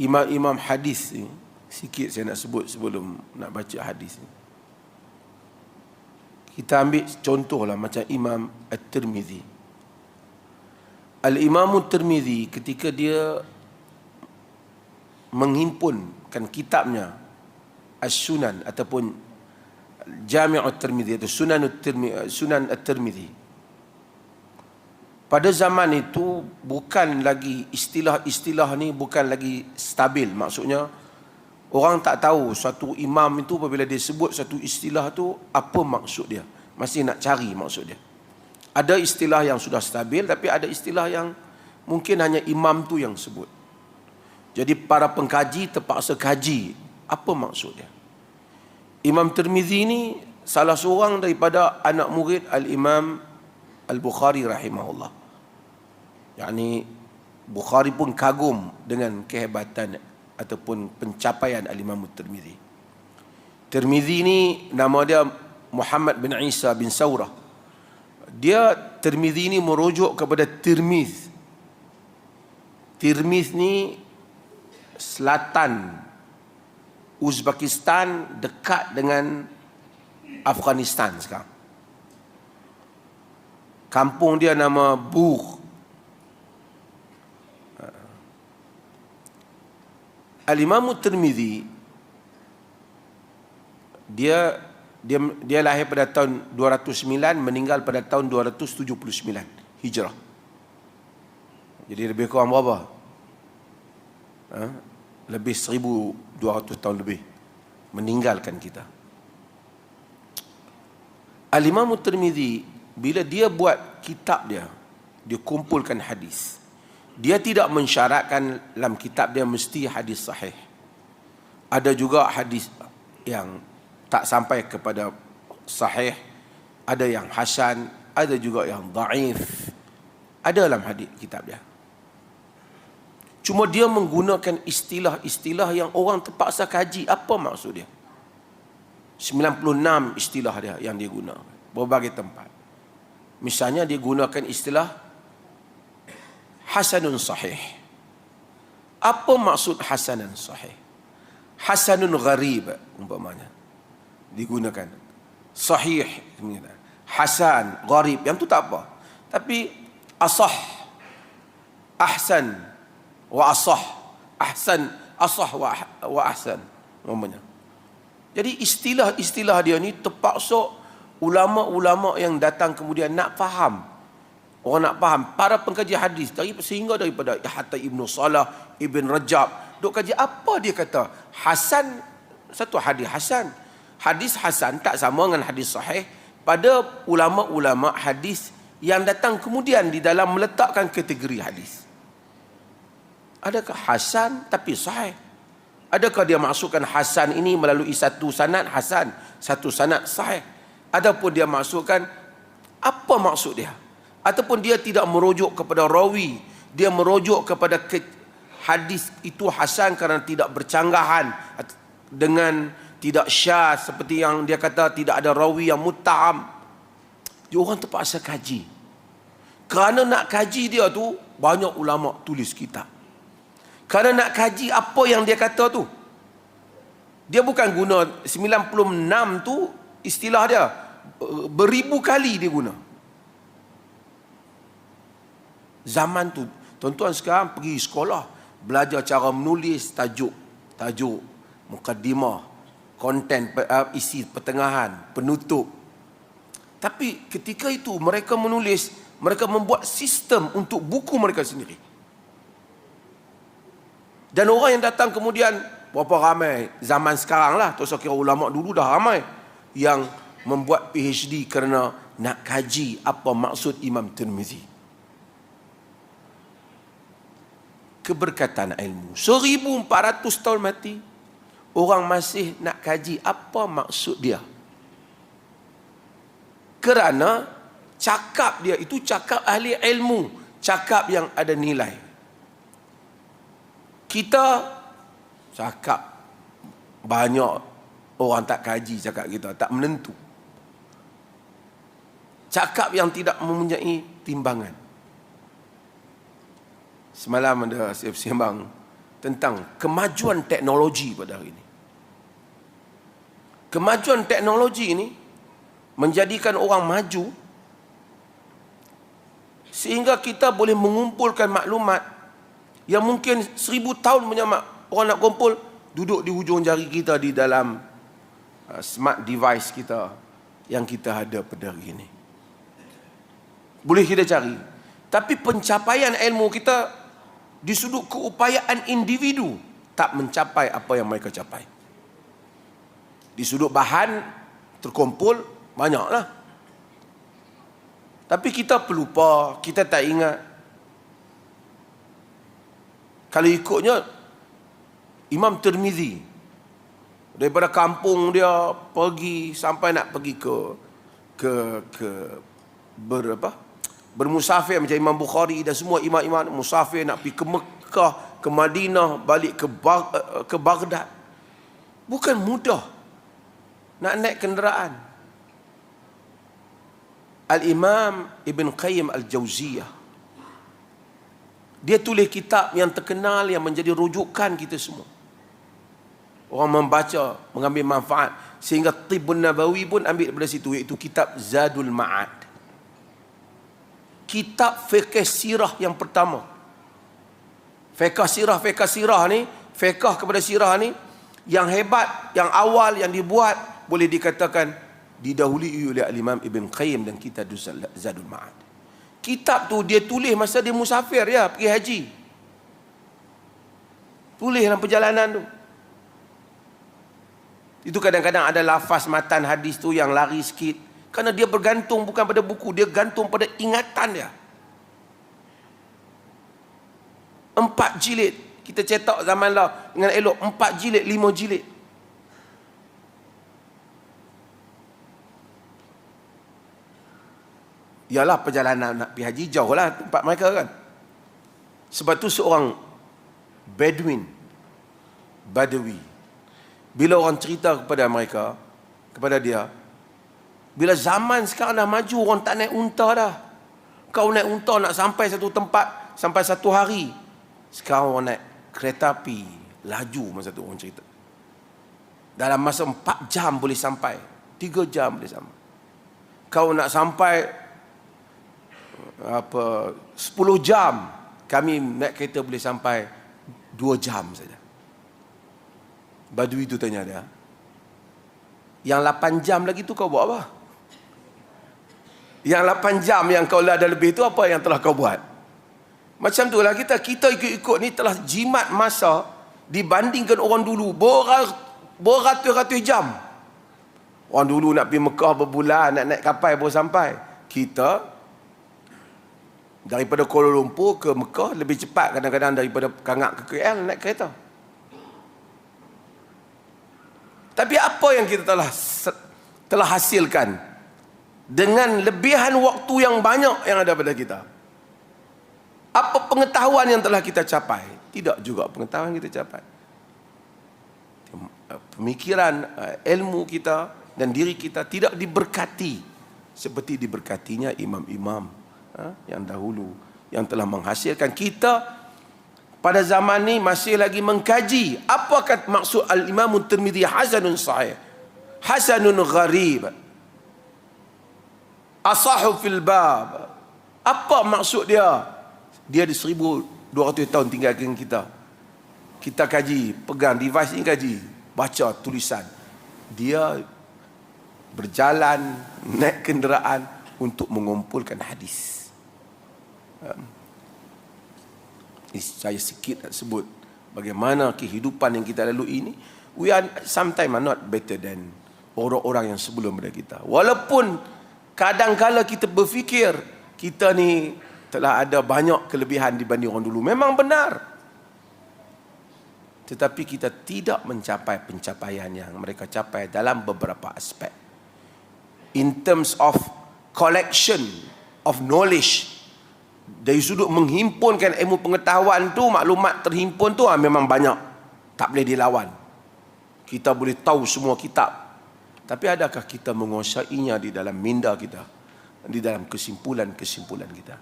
imam-imam hadis ni sikit saya nak sebut sebelum nak baca hadis ni. Kita ambil contohlah macam Imam At-Tirmizi. Al-Imam At-Tirmizi ketika dia menghimpunkan kitabnya As-Sunan ataupun Jami' At-Tirmizi atau Sunan At-Tirmizi Sunan At-Tirmizi pada zaman itu bukan lagi istilah-istilah ni bukan lagi stabil. Maksudnya orang tak tahu suatu imam itu apabila dia sebut satu istilah tu apa maksud dia. Masih nak cari maksud dia. Ada istilah yang sudah stabil tapi ada istilah yang mungkin hanya imam tu yang sebut. Jadi para pengkaji terpaksa kaji apa maksud dia. Imam Tirmizi ni salah seorang daripada anak murid Al-Imam Al-Bukhari rahimahullah. Yani Bukhari pun kagum dengan kehebatan ataupun pencapaian Al-Imam Tirmizi. Tirmizi ni nama dia Muhammad bin Isa bin Saurah. Dia Tirmizi ni merujuk kepada Tirmiz. Tirmiz ni selatan Uzbekistan dekat dengan Afghanistan sekarang. Kampung dia nama Bugh. Al-Imam Tirmizi dia dia dia lahir pada tahun 209 meninggal pada tahun 279 Hijrah. Jadi lebih kurang berapa? Ha? Lebih 1200 tahun lebih meninggalkan kita. Al-Imam Tirmizi bila dia buat kitab dia, dia kumpulkan hadis. Dia tidak mensyaratkan dalam kitab dia mesti hadis sahih. Ada juga hadis yang tak sampai kepada sahih, ada yang hasan, ada juga yang dhaif. Ada dalam hadis kitab dia. Cuma dia menggunakan istilah-istilah yang orang terpaksa kaji. Apa maksud dia? 96 istilah dia yang dia guna. Berbagai tempat. Misalnya dia gunakan istilah Hasanun Sahih. Apa maksud Hasanun Sahih? Hasanun Gharib umpamanya. Digunakan. Sahih. Hasan, Gharib. Yang tu tak apa. Tapi Asah. Ahsan wa asah ahsan asah wa, wa ahsan namanya jadi istilah-istilah dia ni terpaksa ulama-ulama yang datang kemudian nak faham orang nak faham para pengkaji hadis dari sehingga daripada hatta Ibnu Salah Ibn Rajab duk kaji apa dia kata hasan satu hadis hasan hadis hasan tak sama dengan hadis sahih pada ulama-ulama hadis yang datang kemudian di dalam meletakkan kategori hadis Adakah Hasan tapi sahih? Adakah dia masukkan Hasan ini melalui satu sanad Hasan, satu sanad sahih? Ataupun dia masukkan apa maksud dia? Ataupun dia tidak merujuk kepada rawi, dia merujuk kepada ke, hadis itu Hasan kerana tidak bercanggahan dengan tidak syah seperti yang dia kata tidak ada rawi yang mutam. Dia orang terpaksa kaji. Kerana nak kaji dia tu banyak ulama tulis kitab. Kerana nak kaji apa yang dia kata tu. Dia bukan guna 96 tu istilah dia. Beribu kali dia guna. Zaman tu, tuan-tuan sekarang pergi sekolah. Belajar cara menulis tajuk. Tajuk, mukaddimah, konten, uh, isi pertengahan, penutup. Tapi ketika itu mereka menulis, mereka membuat sistem untuk buku mereka sendiri. Dan orang yang datang kemudian berapa ramai zaman sekarang lah usah kira ulama dulu dah ramai yang membuat PhD kerana nak kaji apa maksud Imam Tirmizi. Keberkatan ilmu. 1400 tahun mati orang masih nak kaji apa maksud dia. Kerana cakap dia itu cakap ahli ilmu, cakap yang ada nilai kita cakap banyak orang tak kaji cakap kita tak menentu cakap yang tidak mempunyai timbangan semalam ada saya sembang tentang kemajuan teknologi pada hari ini. Kemajuan teknologi ini menjadikan orang maju sehingga kita boleh mengumpulkan maklumat yang mungkin seribu tahun punya orang nak kumpul duduk di hujung jari kita di dalam uh, smart device kita yang kita ada pada hari ini. Boleh kita cari. Tapi pencapaian ilmu kita di sudut keupayaan individu tak mencapai apa yang mereka capai. Di sudut bahan terkumpul banyaklah. Tapi kita pelupa, kita tak ingat. Kalau ikutnya Imam Tirmizi daripada kampung dia pergi sampai nak pergi ke ke ke berapa? Bermusafir macam Imam Bukhari dan semua imam-imam musafir nak pergi ke Mekah, ke Madinah, balik ke Bag, eh, ke Baghdad. Bukan mudah nak naik kenderaan. Al-Imam Ibn Qayyim Al-Jauziyah dia tulis kitab yang terkenal yang menjadi rujukan kita semua. Orang membaca, mengambil manfaat sehingga Tibun Nabawi pun ambil daripada situ iaitu kitab Zadul Ma'ad kitab fiqh sirah yang pertama. Fiqh sirah, fiqh sirah ni, fiqh kepada sirah ni, yang hebat, yang awal, yang dibuat, boleh dikatakan didahului oleh Imam Ibn Qayyim dan kitab Zadul Ma'ad. Kitab tu dia tulis masa dia musafir ya, pergi haji. Tulis dalam perjalanan tu. Itu kadang-kadang ada lafaz matan hadis tu yang lari sikit. Karena dia bergantung bukan pada buku, dia gantung pada ingatan dia. Empat jilid. Kita cetak zaman lah dengan elok. Empat jilid, lima jilid. Yalah perjalanan nak pergi haji jauh lah tempat mereka kan. Sebab tu seorang Bedouin, Badawi. Bila orang cerita kepada mereka, kepada dia, bila zaman sekarang dah maju, orang tak naik unta dah. Kau naik unta nak sampai satu tempat, sampai satu hari. Sekarang orang naik kereta api, laju masa tu orang cerita. Dalam masa empat jam boleh sampai. tiga jam boleh sampai. Kau nak sampai apa sepuluh jam, kami naik kereta boleh sampai dua jam saja. Badui itu tanya dia. Yang lapan jam lagi tu kau buat apa? Yang 8 jam yang kau ada lebih itu apa yang telah kau buat? Macam tu lah kita. Kita ikut-ikut ni telah jimat masa dibandingkan orang dulu. Beratus-ratus jam. Orang dulu nak pergi Mekah berbulan, nak naik kapal baru sampai. Kita daripada Kuala Lumpur ke Mekah lebih cepat kadang-kadang daripada Kangak ke KL naik kereta. Tapi apa yang kita telah telah hasilkan dengan lebihan waktu yang banyak yang ada pada kita. Apa pengetahuan yang telah kita capai? Tidak juga pengetahuan kita capai. Pemikiran, eh, ilmu kita dan diri kita tidak diberkati seperti diberkatinya imam-imam eh, yang dahulu yang telah menghasilkan kita pada zaman ini masih lagi mengkaji apakah maksud al-imam tirmidhi hasanun sahih hasanun gharib asahu fil bab. Apa maksud dia? Dia di 1200 tahun tinggal dengan kita. Kita kaji pegang device ini kaji baca tulisan. Dia berjalan naik kenderaan untuk mengumpulkan hadis. Saya sikit nak sebut bagaimana kehidupan yang kita lalui ini we are sometimes are not better than orang-orang yang sebelum pada kita. Walaupun kadang-kala kita berfikir kita ni telah ada banyak kelebihan dibanding orang dulu. Memang benar. Tetapi kita tidak mencapai pencapaian yang mereka capai dalam beberapa aspek. In terms of collection of knowledge, dari sudut menghimpunkan ilmu pengetahuan tu, maklumat terhimpun tu ah, memang banyak. Tak boleh dilawan. Kita boleh tahu semua kitab tapi adakah kita menguasainya di dalam minda kita? Di dalam kesimpulan-kesimpulan kita?